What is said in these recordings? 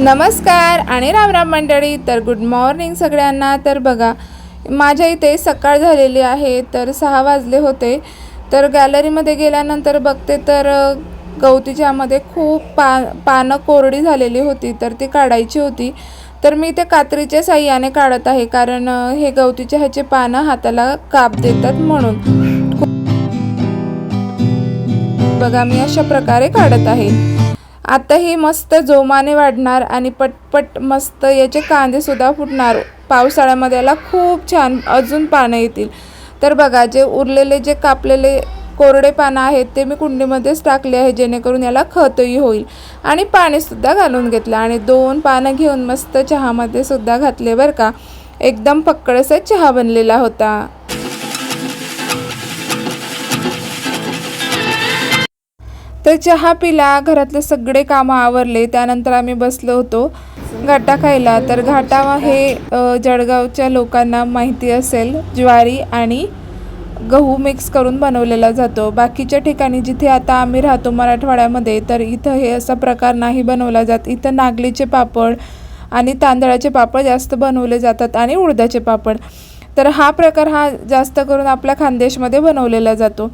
नमस्कार आणि रामराम मंडळी. तर गुड मॉर्निंग सगळ्यांना. तर बघा माझ्या इथे सकाळ झालेली आहे तर सहा वाजले होते. तर गॅलरीमध्ये गेल्यानंतर बघते तर गवतीच्यामध्ये खूप पा पानं कोरडी झालेली होती तर ती काढायची होती. तर मी ते कात्रीच्या साह्याने काढत आहे कारण हे गवतीच्या ह्याचे पानं हाताला काप देतात म्हणून. बघा मी अशा प्रकारे काढत आहे. आताही मस्त जोमाने वाढणार आणि पटपट मस्त याचे कांदे सुद्धा फुटणार. पावसाळ्यामध्ये याला खूप छान अजून पानं येतील. तर बघा जे उरलेले जे कापलेले कोरडे पानं आहेत ते मी कुंडीमध्येच टाकले आहे जेणेकरून याला खतही होईल. आणि पाणीसुद्धा घालून घेतलं. आणि दोन पानं घेऊन मस्त चहामध्ये सुद्धा घातले बरं का. एकदम पक्कडसा चहा बनलेला होता. तर चहा पिला घरातले सगळे कामं आवरले त्यानंतर आम्ही बसलो होतो घाटा खायला. तर घाटा हे जळगावच्या लोकांना माहिती असेल ज्वारी आणि गहू मिक्स करून बनवलेला जातो. बाकीच्या ठिकाणी जिथे आता आम्ही राहतो मराठवाड्यामध्ये तर इथं हे असा प्रकार नाही बनवला जात. इथं नागलीचे पापड आणि तांदळाचे पापड जास्त बनवले जातात आणि उडदाचे पापड. तर हा प्रकार हा जास्त करून आपल्या खानदेशमध्ये बनवलेला जातो.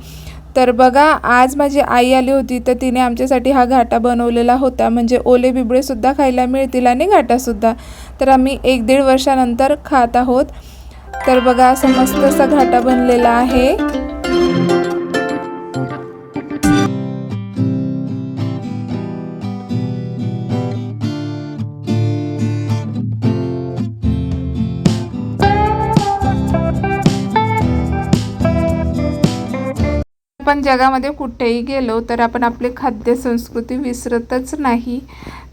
तर बघा आज माझी आई आली होती तर तिने आमच्यासाठी हा घाटा बनवलेला होता. म्हणजे ओले बिबळेसुद्धा खायला मिळतील आणि घाटासुद्धा तर आम्ही एक दीड वर्षानंतर खात आहोत. तर बघा असं मस्त असा घाटा बनलेला आहे. आपण जगामध्ये कुठेही गेलो तर आपण आपली खाद्य संस्कृती विसरतच नाही.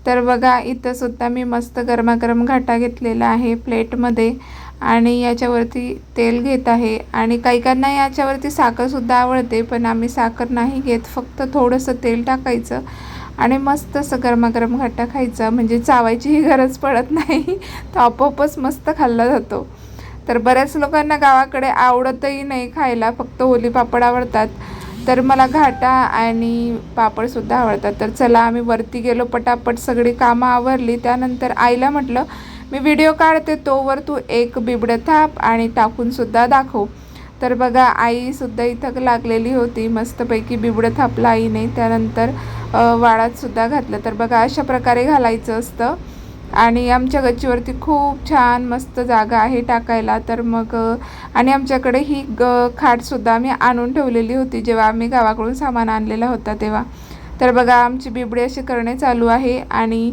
तर बघा इथंसुद्धा मी मस्त गरमागरम घाटा घेतलेला आहे प्लेटमध्ये आणि याच्यावरती तेल घेत आहे. आणि काहीकांना याच्यावरती साखरसुद्धा आवडते पण आम्ही साखर नाही घेत. फक्त थोडंसं तेल टाकायचं आणि मस्त असं गरमागरम घाटा खायचा. म्हणजे चावायचीही गरज पडत नाही. तो आपोआपच मस्त खाल्ला जातो. तर बऱ्याच लोकांना गावाकडे आवडतही नाही खायला. फक्त होली पापड आवडतात. तर मला घाटा आणि पापडसुद्धा आवडतात. तर चला आम्ही वरती गेलो पटापट सगळी कामं आवरली. त्यानंतर आईला म्हटलं मी व्हिडिओ काढते तोवर तू एक बिबडं थाप आणि टाकूनसुद्धा दाखव. तर बघा आईसुद्धा इथं लागलेली होती. मस्तपैकी बिबडं थापलं आईने. त्यानंतर वाळातसुद्धा घातलं. तर बघा अशा प्रकारे घालायचं असतं. आणि आमच्या गच्चीवरती खूप छान मस्त जागा आहे टाकायला. तर मग आणि आमच्याकडे ही ग खाटसुद्धा आम्ही आणून ठेवलेली होती जेव्हा आम्ही गावाकडून सामान आणलेला होता तेव्हा. तर बघा आमची बिबडी अशी करणे चालू आहे आणि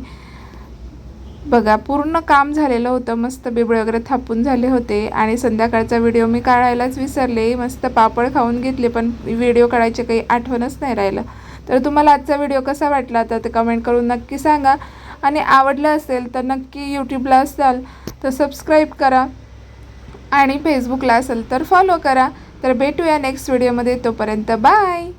बघा पूर्ण काम झालेलं होतं. मस्त बिबळे वगैरे थापून झाले होते आणि संध्याकाळचा व्हिडिओ मी काढायलाच विसरले. मस्त पापड खाऊन घेतले पण व्हिडिओ काढायचे काही आठवणच नाही राहिलं. तर तुम्हाला आजचा व्हिडिओ कसा वाटला? तर ते कमेंट करून नक्की सांगा. आणि आवडलं असेल तर नक्की यूट्यूबला असाल तर सबस्क्राईब करा. आणि फेसबुकला असेल तर फॉलो करा. तर भेटूया नेक्स्ट व्हिडिओमध्ये तोपर्यंत बाय